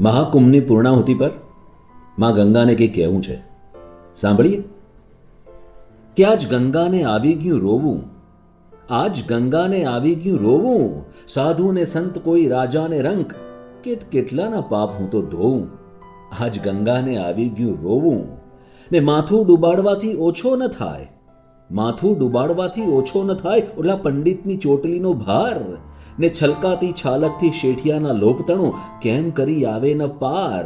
મહાકુંભની પૂર્ણાહુતિ પરમાં ગંગાને કંઈ કહેવું છે? સાંભળીએ? કે આજ ગંગાને આવી ગયું રોવું, આજ ગંગાને આવી ગયું રોવું સાધુ સંત કોઈ રાજાને રંક કેટ કેટલાના પાપ હું તો ધોઉં. આજ ગંગાને આવી ગયું રોવું, ને માથું ડુબાડવાથી ઓછો ન થાય, માથું ડુબાડવાથી ઓછો ન થાય, ઓલા પંડિતની ચોટલીનો ભાર ને છલકાતી છાલકથી શેઠિયાના લોપતણું કેમ કરી આવે ન પાર?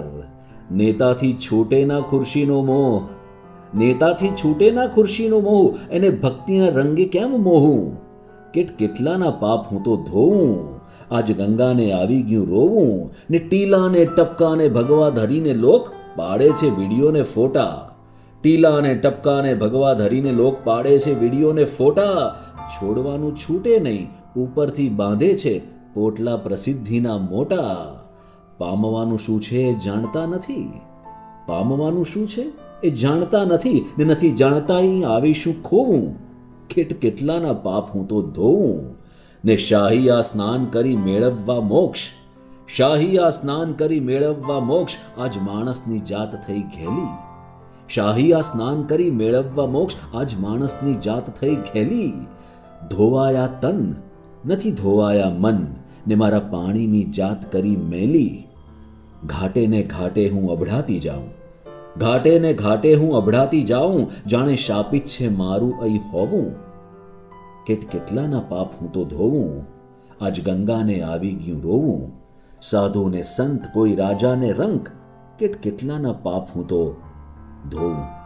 નેતાથી છૂટે ના ખુરશીનો મોહ. નેતાથી છૂટે ના ખુરશીનો મોહ, એને ભક્તિના રંગે કેમ મોહું? કેટ કેટલાના પાપ હું તો ધોઉં. આજ ગંગાને આવી ગયું રોવું, ને ટીલાને ટપકાને ભગવા ધરીને લોક પાડે છે વિડીયોને ફોટા. ટીલા અને ટપકાને ભગવા ધરીને લોક પાડે છે વિડીયોને ફોટા. છોડવાનું છૂટે નહીં ઉપરથી બાંધે છે પોટલા પ્રસિદ્ધિના મોટા. પામવાનું શું છે એ જાણતા નથી. પામવાનું શું છે એ જાણતા નથી ને નથી જાણતા ઈ આવીશું ખોવું. કેટ કેટલાના પાપ હું તો ધોઉં ને શાહી આ સ્નાન કરી મેળવવા મોક્ષ. શાહી આ સ્નાન કરી મેળવવા મોક્ષ. આજ માણસની જાત થઈ ઘેલી. શાહી આ સ્નાન કરી મેળવવા મોક્ષ. આજ માણસની જાત થઈ ઘેલી. ધોવાયા તન નથી ધોવાયા મન, ને મારા પાણીની જાત કરી મેલી. ઘાટે ને ઘાટે હું અભડાતી જાઉં. ઘાટે ને ઘાટે હું અભડાતી જાઉં, જાણે શાપિત છે મારું અહીં હોવું. કેટ કેટલાના પાપ હું તો ધોવું, આજ ગંગાને આવી ગયું રોવું. સાધુ ને સંત કોઈ રાજાને રંક કેટ કેટલાના પાપ હું તો ધોવું.